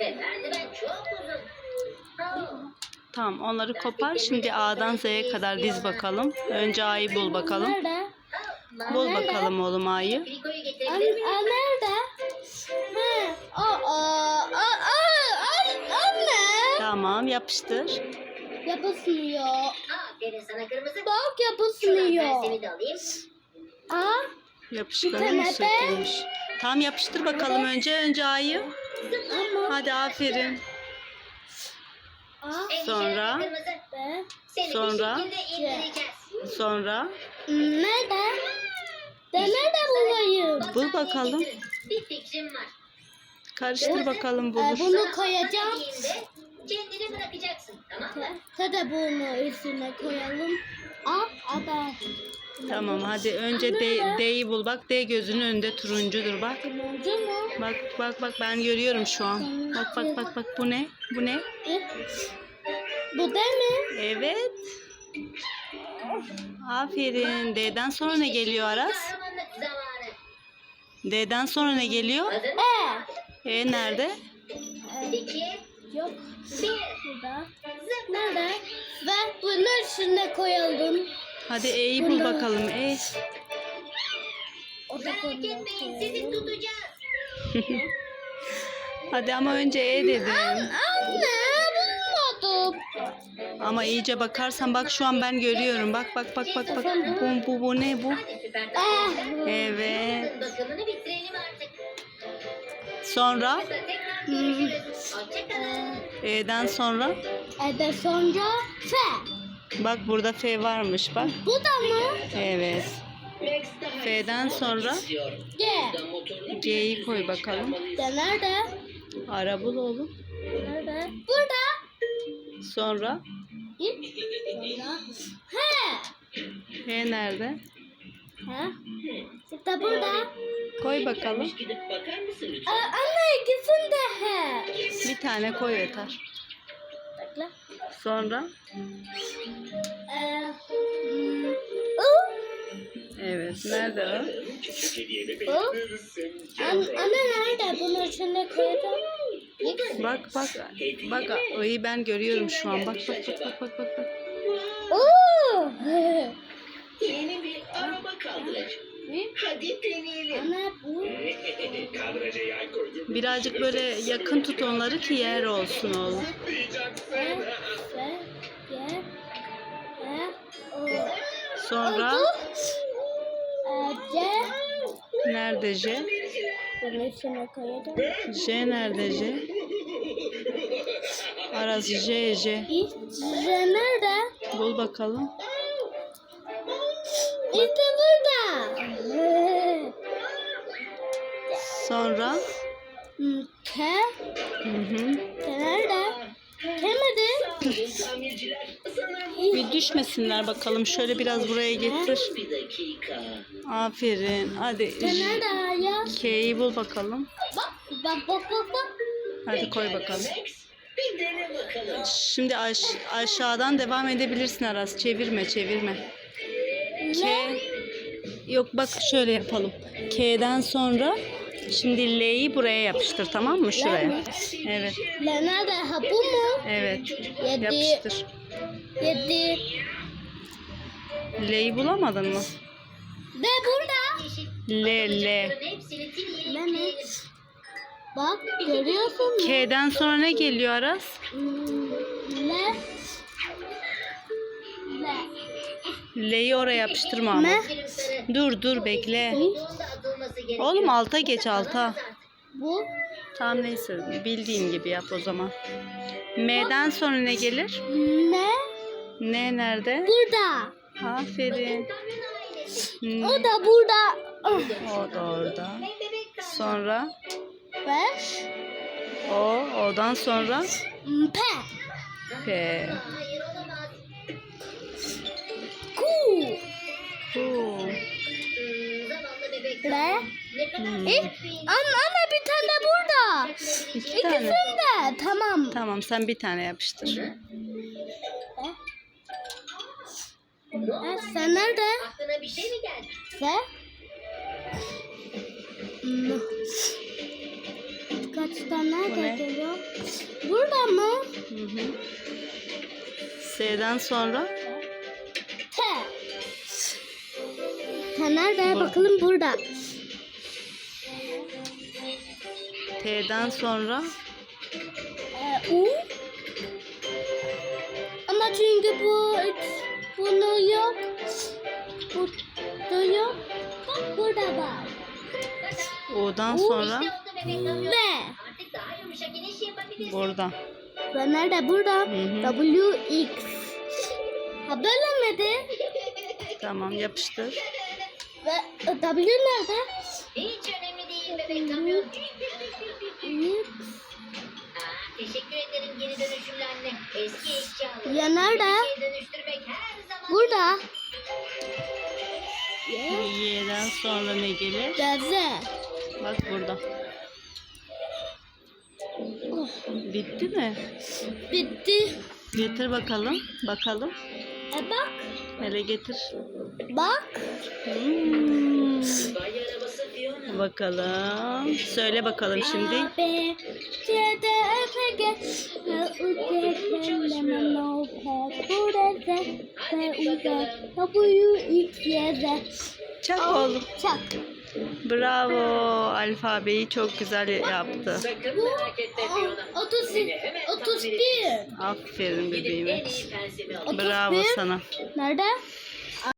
Ve merdiven çok uzun. Oh. Tamam onları kopar. Şimdi A'dan Z'ye kadar diz bakalım. Önce A'yı bul bakalım. Nerede? Bul bakalım oğlum A'yı. An nerede? He. Aa, aa, aa, aa, anne. Tamam yapıştır. Yapısmıyor. Aferin sana kırmızı. Bak alayım. Aa, Yapışkanı mı sökülmüş? Tamam yapıştır bakalım önce. Önce A'yı. Ama. Hadi aferin. Sonra? Sonra? Sonra Nerede? De nerede bulayım? Bul bakalım. Bir fikrim var. karıştır bakalım Ee, bulur. bunu koyacağım. Kendini bırakacaksın tamam mı? Hadi bunu üstüne koyalım. Aa, ada. Tamam hadi önce D, D'yi bul. Bak D gözünün önünde turuncudur bak. Turuncu mu? Bak bak bak ben görüyorum şu an. Bak bak bak bak bu ne? Bu ne? Bu değil mi? Evet. Aferin. D'den sonra ne geliyor Aras? D'den sonra ne geliyor? E. E nerede? İki, Yok. bir. Burada. Nerede? Ve bunu üstüne koyalım. Hadi E'yi bul bakalım. E. O da Merak etmeyin sizi tutacağız. Hadi ama önce E dedim. Anne bulmadım. Ama iyice bakarsan bak şu an ben görüyorum. Bak bak bak bak bak. Bu bu, bu ne bu? Hadi süper Eh. Evet. Bakımını bitirelim artık. Sonra tekrar görüşürüz. Hoşçakalın. E'den sonra E de sonra F. bak burada F varmış bak. Bu da mı? Evet. F'den sonra G. G'yi koy bakalım. De nerede? Ara bul oğlum. Nerede? Burada. Sonra. He. H nerede? He. İşte burada. Koy bakalım. Aa, anne ikisini de he. Bir tane koy yeter. Bekle. Sonra Ee, evet nerede o? ı. An, anne nerede? Bunu içine koyacağım. Bak bak bak I'yi ben görüyorum şu an. Bak bak bak bak bak bak. bak. Oo. Yeni bir araba kaldıracağım. Hadi deneyelim. Birazcık böyle yakın tut onları ki yer olsun oğlum. Sonra C. nerede J? J nerede J? Aras J J. C nerede? Bul bakalım. İşte burada. Sonra Hmm, K. hı hı. K nerede? K miydi? Tamirciler sanırım Bir düşmesinler bakalım. Şöyle biraz buraya getir. Aferin. Hadi K nerede ya? K'yi bul bakalım. Bak bak bak bak bak. Hadi koy bakalım. Şimdi aş- aşağıdan devam edebilirsin Aras. Çevirme çevirme. K. Yok bak şöyle yapalım. K'den sonra şimdi L'yi buraya yapıştır tamam mı? Şuraya. Evet. L nerede? Ha bu mu? Evet. Yedi. Yapıştır. Yedi. L'yi bulamadın mı? Ve burada. L L. Bak görüyorsun mu? K'den sonra ne geliyor Aras? Hmm, L. L. L'yi oraya yapıştırma ama. Dur dur bekle. Atılması gerekiyor. Oğlum alta geç alta. Bu. Tamam neyse bildiğin gibi yap o zaman. M'den sonra ne gelir? Ne? N nerede? Burada. Aferin. N- O da burada. O da orada. Sonra Beş. O, O'dan sonra P. P. Ne kadar Hmm. E, anne, anne bir tane burada. İki tane. De. Tamam. Tamam sen bir tane yapıştır. E, sen nerede? Aklına bir şey mi geldi? Sen? Hmm. Dikkat Altıda nerede ne? duruyor? Burada mı? Hı hı. S'den sonra Bu. Bakalım burada. T'den sonra Ee, U. Ama çünkü bu bunu yok. Burada yok. Bak burada var. O'dan U sonra. Ve. Burada. Ve nerede? Burada. hı. W, X. Ha bölemedi. Tamam yapıştır. Ve W nerede? Hiç önemli değil bebek kamyon. Aa, teşekkür ederim geri dönüşümlü anne. Eski eşyaları. Ya nerede? Dönüştürmek her zaman Burada. Y. Y'den sonra ne gelir? Geze. Bak burada. Bitti mi? bitti. Getir bakalım. Bakalım. E bak. Hele getir. Bak. Hmm. Bakalım. Söyle bakalım şimdi. A, B, C, D, E, F, G, H, I, J, K, L, M, N, O, P, Q, R, S, T, U, V, W, X, Y, Z. Çak oğlum. Çak. Bravo. Alfabeyi çok güzel yaptı. Sakın merak etme Fiona. 30, Seni hemen tahmin 31. Aferin bebeğime. Bravo 31. sana. Nerede?